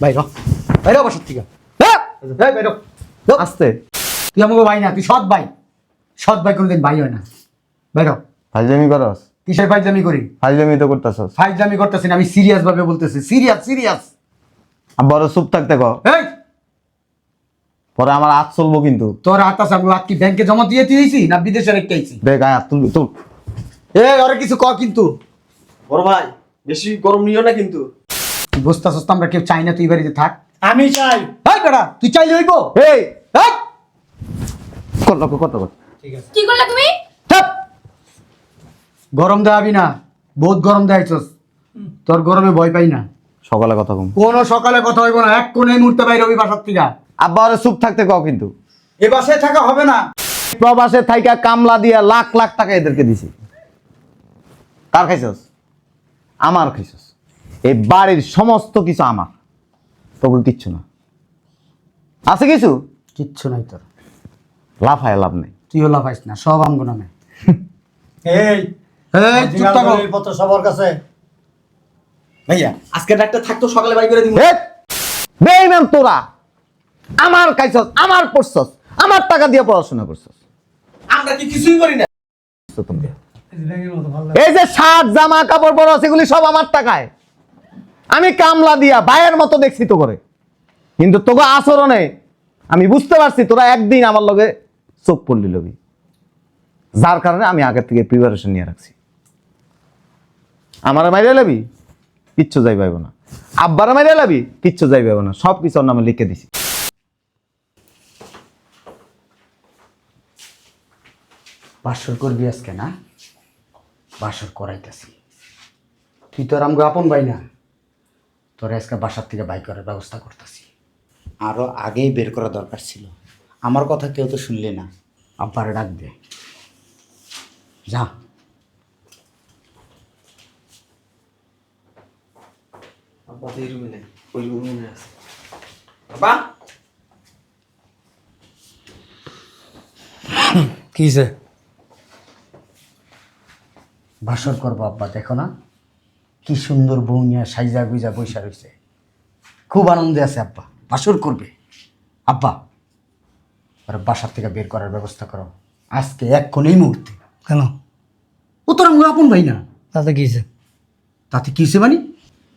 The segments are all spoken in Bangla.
বাইর। বাইর বাসার থেকে। বাইর। আসতে। তুই আমাকে ভাই না তুই সৎ ভাই। সৎ ভাই কোনোদিন ভাই হয় না। বাইর। ফাইজলামি করস। কিসের ফাইজলামি করি? ফাইজলামি তো করতেছস। ফাইজলামি করতেছি না আমি সিরিয়াস ভাবে বলতেছি। Serious serious. আর বড় চুপ থাকতে ক এই! পরে আমার হাত চলবো কিন্তু। তোর হাত আছে আমি হাত কি ব্যাংকে জমা দিয়ে দিয়েছি না বিদেশে রেখে আইছি? দেখ আয় হাত তুলবি তুল। এ ওরা কিছু ক কিন্তু। বড় ভাই বেশি গরম নিও না কিন্তু। তুই বসতে আসতে আমরা কেউ চাই না তুই বাড়িতে থাক। আমি চাই। হাই বেটা তুই চাইলে হইব? এই। এই কত কত কত কত কি করলে তুমি। গরম দেওয়াবি না বহুত গরম দেয়াইছস তোর গরমে ভয় পাই না। সকালে কথা কম। কোনো সকালে কথা হইব না এক কোণে মুহূর্তে বাইরে হবি বাসার থেকে। আব্বা ওরে চুপ থাকতে কও কিন্তু। এ বাসায় থাকা হবে না। প্রবাসে থাইকা কামলা দিয়া লাখ লাখ টাকা এদেরকে দিছি। কার খাইছস? আমার খাইছস। এই বাড়ির সমস্ত কিছু আমার। তবু কিচ্ছু না। আছে কিছু? কিচ্ছু নাই তোর। লাফায় লাভ নেই। তুইও লাফাইস না সব আমগো নামে। এই এই চুপ থাকো। পত্র সবার কাছে। ভাইয়া আজকে ডাক্তার থাকতো সকালে বাই করে দিব বেইমান তোরা! আমার খাইছস আমার পড়ছস আমার টাকা দিয়ে পড়াশোনা করছস। আমরা কি কিছুই করি না। এই যে শার্ট জামা কাপড় পরো সেগুলি সব আমার টাকায়। আমি কামলা দিয়া বায়ের মতো দেখছি তো করে কিন্তু তোকে আচরণে আমি বুঝতে পারছি তোরা একদিন আমার লগে চোখ পড়লি লবি যার কারণে আমি আগের থেকে প্রিপারেশন নিয়ে রাখছি। আমার মাইরে লাবি, কিচ্ছু যাই পাইব না। আব্বার মাইরে লাবি, কিচ্ছু যাই পাইব না। সব কিছু ওর নামে লিখে দিছি। বাসর করবি আজকে না? বাসর করাইতেছি। তুই তোর আমগো আপন ভাই না। তোর আজকে বাসার থেকে বাই করার ব্যবস্থা করতেছি। আরও আগেই বের করা দরকার ছিল। আমার কথা কেউ তো শুনলে না। আব্বারে ডাক দে। যা। আব্বা তো এই রুমে নেই। ওই রুমে আছে। বাবা কিসে বাসর করব আব্বা দেখো না। কি সুন্দর বউ নিয়ে সাইজা গুইজা বৈশা রয়েছে খুব আনন্দে আছে আব্বা বাসর করবে। আব্বা ওরা বাসার থেকে বের করার ব্যবস্থা করো। আজকে এক্ষণ এই মুহূর্তে। কেন? ও তোর আমগো আপন ভাই না। তাতে কিসে তাতে কি কিসে মানে?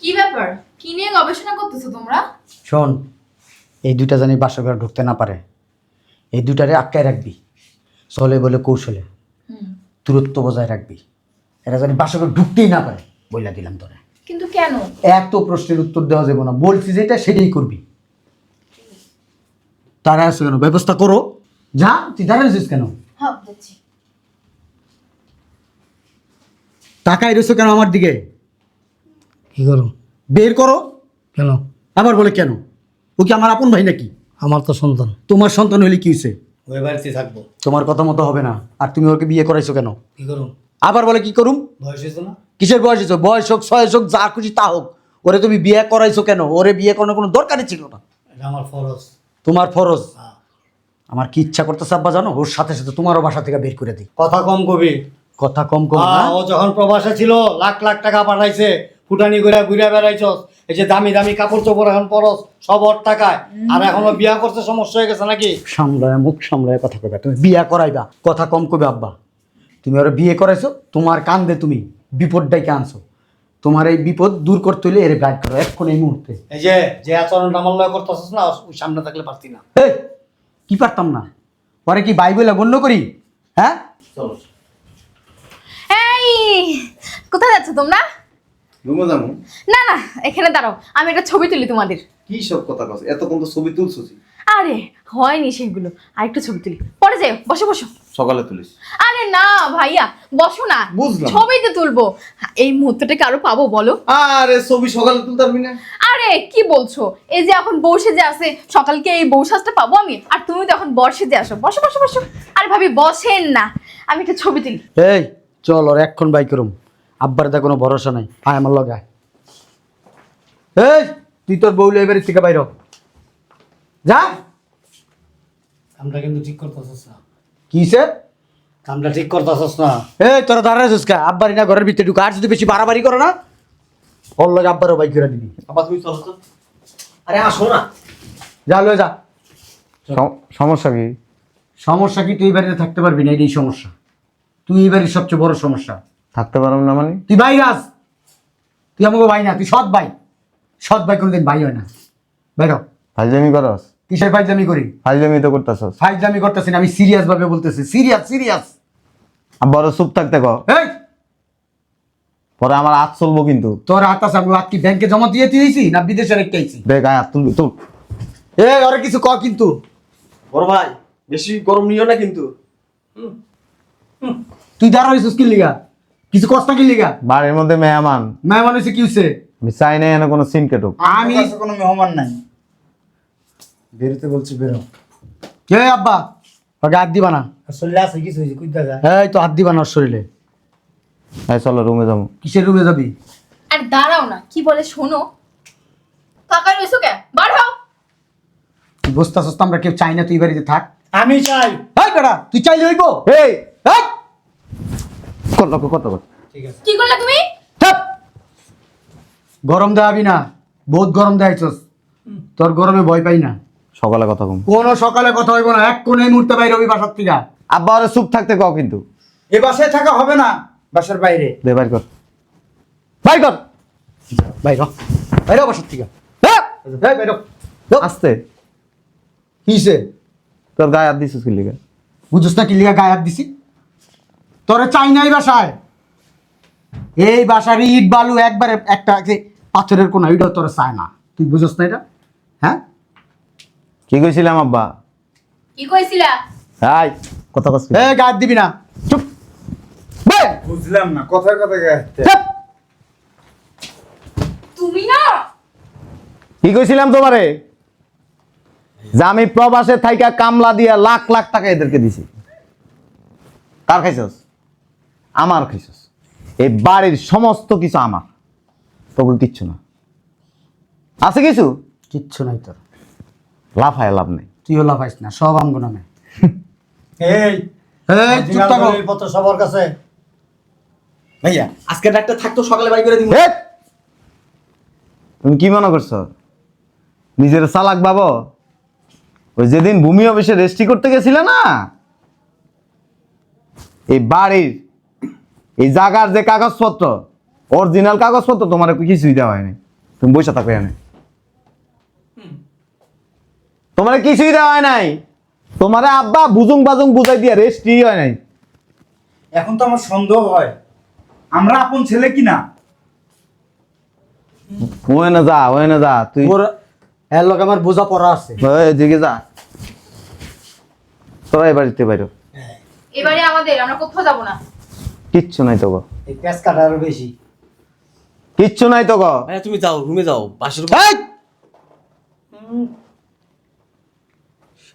কি ব্যাপার? কি নিয়ে গবেষণা করতেছো তোমরা? শোন এই দুইটা জানি বাসর ঘরে ঢুকতে না পারে। এই দুটারে আটকায় রাখবি। চলে বলে কৌশলে। দূরত্ব বজায় রাখবি। এরা জানি বাসর ঘরে ঢুকতেই না পারে। বইলা দিলাম তোরে। কিন্তু কেন? এত প্রশ্নের উত্তর দেওয়া যাবে না। বলছি যেটা সেটাই করবি। তারা আসো কেন? ব্যবস্থা করো। যা তুই দাঁড়াইছিস কেন? হ্যাঁ যাচ্ছি। টাকায় রয়েছো কেন আমার দিকে? কি করুন বের করো। কেন? আবার বলে কেন? ও কি আমার আপন ভাই নাকি? আমার তো সন্তান। তোমার সন্তান হলে কি হয়েছে ওই বাড়িতে থাকব। তোমার কথা মতো হবে না। আর তুমি ওকে বিয়ে করাইছো কেন? কি করুন আবার বলে কি করুম? বয়স হয়েছে না? কিসের বয়স হয়েছে? বয়স হোক ছয়শো হোক যা খুশি তা হোক। ওরে তুমি বিয়ে করাইছো কেন? ওরে বিয়ে করানোর কোনো দরকারই ছিল না। এটা আমার ফরজ। তোমার ফরজ। আমার কি ইচ্ছা করতেছে আব্বা জানো? ওর সাথে সাথে তোমারও বাসা থেকে বের করে দিই। কথা কম কবি। কথা কম কম না? ও যখন প্রবাসে ছিল লাখ লাখ টাকা পাঠাইছে ফুটানি ঘুরে ঘুরে বেড়াইছস। এই যে দামি দামি কাপড় চোপড় এখন পরস সব ওর টাকায়। আর এখনও বিয়া করতে সমস্যা হয়ে গেছে নাকি? সামলায় মুখ সামলায় কথা কবে তুমি বিয়ে করাইবা। কথা কম কবে আব্বা। তুমি ওরা বিয়ে করাইছো তোমার কান্দে তুমি বিপদ ডাইকে আনছো। তোমার এই বিপদ দূর করতে হলে এর গাইড করো এক্ষণ এই মুহূর্তে। এই যে যে আচরণটা আমার লয় করতেছিস না ওই সামনে থাকলে পারতি না। এই, কি পারতাম না? পরে কি বাইবেলা গণ্য করি? হ্যাঁ? চলো। এই কোথায় যাচ্ছ তোমরা? রুমে যাব। না না এখানে দাঁড়াও আমি একটা ছবি তুলি তোমাদের। কি সব কথা কস? এতক্ষণ তো ছবি তুলছিস আরে হয়নি সেগুলো। আর একটু ছবি তুলি। পরে যাও বসো বসো। সকালে তুলিস। আরে না ভাইয়া বসো না। বুঝলাম। ছবি তো তুলবো। এই মুহূর্তটাকে আরও পাবো বলো? আরে ছবি সকালে তুলতে পারবি না। আরে কি বলছো? এই যে এখন বসে যে আছে সকালকে এই বৌসাজটা পাবো আমি? আর তুমি তো এখন বর্ষে যে আসো। বসো বসো বসো। আরে ভাবি বসেন না। আমি একটা ছবি তুলি। এই চল ওর এক্ষণ বাই করুম। আব্বার দা কোনো ভরসা নাই। আয় আমার লগায় এই তুই তোর বউলে এবারে থেকে বাইর। যা। কামটা কিন্তু ঠিক করতেছিস না কিসে কামটা ঠিক করতেছিস না। এই তোরা দাঁড়াইছিস কা আব্বারি না ঘরের ভিতরে ঢুকা। আর যদি বেশি বাড়াবাড়ি করো না ওর লগে আব্বারও বাই করে দিবি। আবার তুমি চলো তো। আরে আসো না। যা লয়ে যা। সমস্যা কি? সমস্যা কি? তুই এই বাড়িতে থাকতে পারবি না এটাই সমস্যা। তুই এই বাড়ির সবচেয়ে বড় সমস্যা। থাকতে পারলাম না মানে? তুই ভাই রাজ। তুই আমাকে ভাই না তুই সৎ ভাই। সৎ ভাই কোনোদিন ভাই হয় না। বাইর হ। ফাইজলামি করস? কিসের ফাইজলামি করি? ফাইজলামি তো করতেছস। ফাইজলামি করতেছি না আমি সিরিয়াস ভাবে বলতেছি। সিরিয়াস সিরিয়াস আর বড় চুপ থাকতে ক এই! পরে আমার হাত চলবো কিন্তু। তোর হাত আছে আমি হাত কি ব্যাংকে জমা দিয়ে দিয়েছি না বিদেশে রেখে আইছি? দেখ গায়ে হাত তুলবি তুল এ ওরা কিছু ক কিন্তু। বড় ভাই বেশি গরম নিও না কিন্তু। তুই দাঁড়া হয়েছিস কি লিগা? কিছু কষ্ট কি লিগা? বাড়ির মধ্যে মেহমান। মেহমান হয়েছে কি হচ্ছে আমি চাই না এনে কোনো সিন কেটুক। আমি কোনো মেহমান নাই। বেরোতে বলছি বেরো। কে আব্বা? ওকে হাত দিবা না? চলে আছে কিছু হয়েছে কুইদা যায় এই তো হাত দিবা না ওর শরীরে। হ্যাঁ চলো রুমে যাব। কিসের রুমে যাবি? আর দাঁড়াও না কি বলে শোনো। তাকাই রইছো কে? বার হও। তুই বসতে আসতে আমরা কেউ চাই না তুই বাড়িতে থাক। আমি চাই। এই বেটা তুই চাইলে হইব? এই। এই! কত কত কত ঠিক আছে। কি করলা তুমি? চাপ গরম দেখাবি না বহুত গরম দেখাইছস তোর গরমে ভয় পাই না। সকালে কথা কম। কোনো সকালে কথা হইব না এক কোণে মুহূর্তে বাইরে হবি বাসার থেকে। আব্বা আরে চুপ থাকতে কও কিন্তু। এ বাসায় থাকা হবে না বাসার বাইরে। দে বাইর কর। বাইর কর। বাইর। বাইরে বাসার থেকে। বাইর। আস্তে কিসে তোর গায়ে হাত দিছিস কি লিগে? বুঝছ না কি লিগা গায়ে হাত দিছি? তোরে চাই নাই বাসায়। এই বাসার ইট বালু একবারে একটা পাথরের কোনা ওইটাও তোরা চায় না। তুই বুঝছ না এটা? হ্যাঁ? কি কইছিলাম আব্বা? কি কইছিলা? হাই কথা কস এ হাত দিবি না। চুপ। বে বুঝলাম না কথায় গায়ে চুপ। তুমি না? কি কইছিলাম তোমারে? যে আমি প্রবাসে থাইকা কামলা দিয়া লাখ লাখ টাকা এদেরকে দিছি। কার খাইছস? আমার খাইছস। এই বাড়ির সমস্ত কিছু আমার। তোকে কিচ্ছু না। আছে কিছু? কিচ্ছু নাই তোর। লাফায় লাভ নেই। তুইও লাফাইস না সব আমগো নামে। এই এই চুপ থাকো। পত্র সবার কাছে। ভাইয়া আজকে ডাক্তার থাকতো সকালে বাই করে দিব তুমি কি মনে করছ? নিজের চালাক বাবা? ওই যেদিন ভূমি অফিসে রেজিস্ট্রি করতে গেছিলে না? এই বাড়ির এই জায়গার যে কাগজপত্র অরিজিনাল কাগজপত্র তোমার কিছুই দেওয়া হয়নি। তুমি বসে থাকো এখানে। তোমার কিছুই দেওয়া হয় নাই। তোমার আব্বা বুজুং বাজুং বুঝাই দিয়া রেজিস্ট্রি হয় নাই। এখন তো আমার সন্দেহ হয়। আমরা আপন ছেলে কিনা? ওয়ে না যা ওয়ে না যা তুই ওর এর লোক আমার বোঝা পড়া আছে। ওই দিকে যা। তোরা এ বাড়িতে বাইরো এবারে আমাদের আমরা কোথাও যাব না। কিচ্ছু নাই তো গো এই প্যাঁচ কাটা আরও বেশি। কিচ্ছু নাই তো গো তুমি যাও রুমে যাও বাসের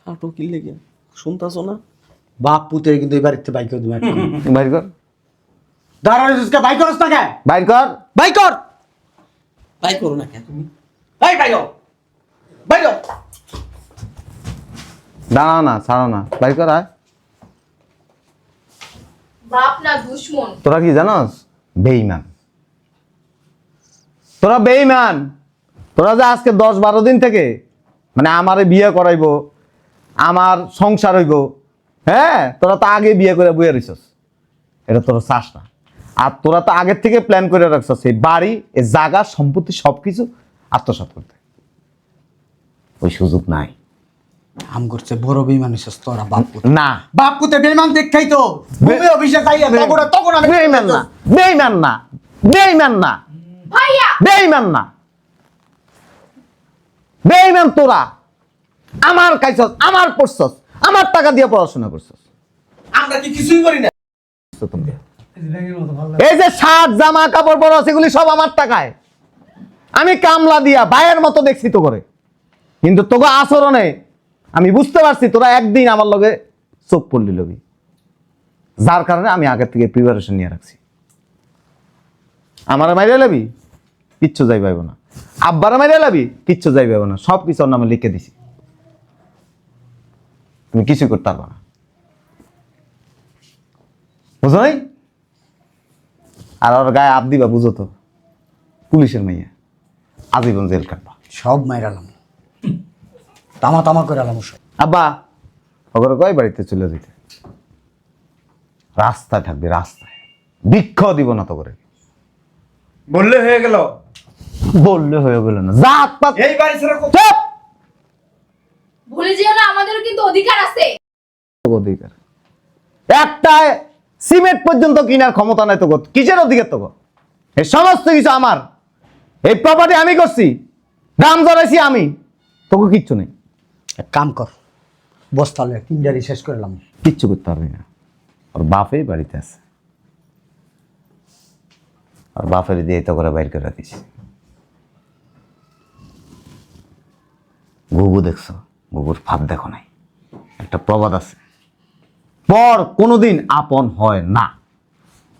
কি লেগে শুনতাছো না? বাপ পুতে কিন্তু বাড়িতে বাইক দেবো বাইর কর। বাইক করস না কে? বাইর কর। বাইক কর। করো না কেন তুমি? দাঁড়াও না ছাড়ো না। বাইর কর আয়। বাপ না দুশ্মন। তোরা কি জানোস? বেইমান তোরা বেইমান তোরা যে আজকে দশ বারো দিন থেকে মানে আমারে বিয়ে করাইবো আমার সংসার হইব। হ্যাঁ? তোরা তো আগে বিয়ে করে বইয়ে রইছস। এটা তোর চাস না। আর তোরা তো আগের থেকে প্ল্যান করে রাখছস এই বাড়ি এই জায়গা সম্পত্তি সব কিছু আত্মসাৎ করতে। ওই সুযোগ নাই। আম করছে বড় বেইমান হইছিস তোরা বাপ না। বাপ পুতে বেইমান দেখাই তো। ভূমি অফিসে যাইয়া তখন তখন আমি বেইমান না। বেইমান না। বেইমান না। ভাইয়া! বেইমান না। বেইমান তোরা। আমার খাইছস আমার পড়ছস আমার টাকা দিয়ে পড়াশোনা করছস। আমরা কি কিছুই করি না। তোমরা। ভালো এই যে শার্ট জামা কাপড় পরো সেগুলি সব আমার টাকায়। আমি কামলা দিয়া ভাইয়ের মতো দেখছি তো করে। কিন্তু তোকে আচরণে আমি বুঝতে পারছি তোরা একদিন আমার লগে চোখ পড়লি লবি যার কারণে আমি আগের থেকে প্রিপারেশন নিয়ে রাখছি। আমার মাইরে লাবি কিচ্ছু যাই পাইব না। আব্বার মাইরে লাবি কিচ্ছু যাই পাইব না। সব কিছু নামে লিখে দিছি। তুমি কিছু করতে পারব না। বুঝো নাই? আর ওর গায়ে আপ দিবা বুঝো তো। পুলিশের মাইয়া আজীবন জেল কাটবা। সব মাইরালাম তামা তামা করে আলাম সব আব্বা ওগুলো কয় বাড়িতে চলে যেতে রাস্তায় থাকবে রাস্তায়। বৃক্ষ দিব না তো করে বললে হয়ে গেল। বললে হয়ে গেল না। জাত পাত এই বাড়ি ছেড়ে! ভুলে যেও না আমাদেরও কিন্তু অধিকার আছে। অধিকার। একটা সিমেন্ট পর্যন্ত কেনার ক্ষমতা নাই তো কিসের অধিকার তো এই সমস্ত কিছু আমার। এই প্রপার্টি আমি করছি দাম জড়াইছি আমি। তোকে কিচ্ছু নেই। এক কাম কর বস্তালে তিনটারি শেষ করলাম কিচ্ছু করতে পারবি না। ওর বাপেই বাড়িতে আছে। আর বাপের দিয়ে তো করে বাইর করে দিছি গুগু দেখছ? গুগুর ফাঁদ দেখো নাই। একটা প্রবাদ আছে। পর কোনোদিন আপন হয় না।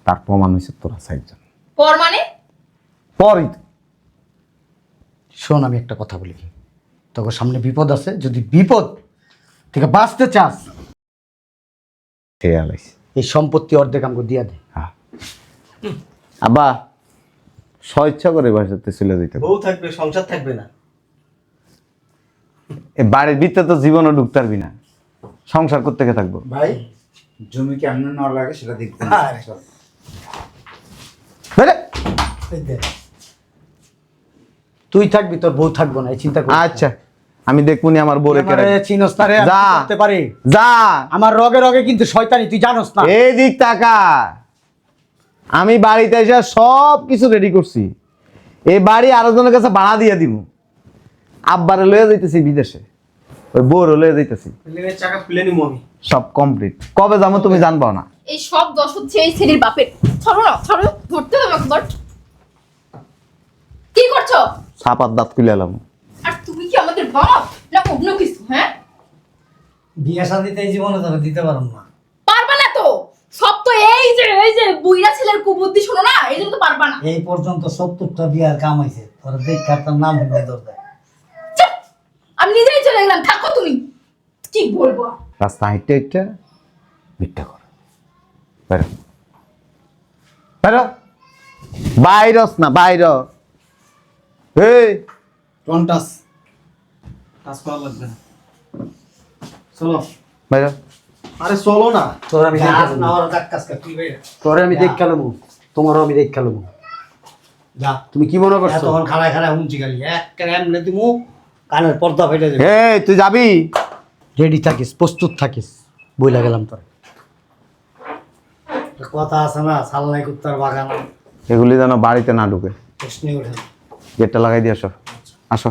তার প্রমাণ হয়েছে তোরা সাইজন পর মানে? পরই তো। শোন আমি একটা কথা বলি। তোর সামনে বিপদ আছে যদি বিপদ থেকে বাঁচতে চাস খেয়াল এই সম্পত্তি অর্ধেক আমাকে দিয়া দে। হ্যাঁ। আব্বা স্বেচ্ছা করে বাসাতে চলে যেতে বউ থাকবে সংসার থাকবে না। বাড়ির ভিতরে তো জীবনও ঢুকতে পারবি না। সংসার করতে কে থাকব? ভাই জমি কেমন নেওয়া লাগে সেটা দেখতে আরে। তুই থাকবি তোর বউ থাকব না চিন্তা কর আচ্ছা আমি দেখব নি আমার বোরে কে রাখি। চিনস না রে। করতে পারি? যা। আমার রগে রগে কিন্তু শয়তানি তুই জানোস না। এই দিক টাকা আমি বাড়িতে এসে সব কিছু রেডি করছি। এই বাড়ি আরও জনের কাছে ভাড়া দিয়ে দিব। আব্বারে লয়ে যাইতেছি বিদেশে। ওই বউরে লয়ে যাইতেছি। চাকা খুলে নিবো আমি। সব কমপ্লিট কবে যাব তুমি জানবা না। এই সব দশ হচ্ছে এই ছেলের বাপের। ছড়ো না ছড়ো ধরতে হবে একবার কি করছ? সাপার দাঁত খুলে এলাম। আর তুমি কি আমাদের বাপ? না অন্য কিছু হ্যাঁ? বিয়ে শাদিতে এই জীবনে তোকে দিতে পারব না। পারবা না তো? সব তো এই যে এই যে বুইরা ছেলের কুবুদ্ধি শোনো না এই জন্য তো পারবা না। এই পর্যন্ত সত্তরটা বিয়ার কাম হয়েছে তোর দেখার তার নাম হইলে দরকার! আমি নিজেই চলে গেলাম থাকো তুমি। কি বলব? রাস্তা হাইটে হাইটে ভিক্ষা কর বেরো। বেরো। বাইরস না বাইর। এই। টন্টাস কাজ করা লাগবে না। চলো। বাইর আরে চলো না। তোর আমি। তোরে আমি দেখ খেলাম তোমারও আমি দেখ খেলাম যা। তুমি কি মনে করছ? তখন খাড়ায় খাড়ায় হুমছি খালি এক এমনি তুমি কানের পর্দা ফেটে যাবে। এই তুই যাবি? রেডি থাকিস প্রস্তুত থাকিস। বইলা গেলাম তোর। কথা আছে না সালনাই কুত্তার বাগান। এগুলি যেন বাড়িতে না ঢুকে। প্রশ্নে ওঠে গেটটা লাগাই দিয়ে আসো। আসো।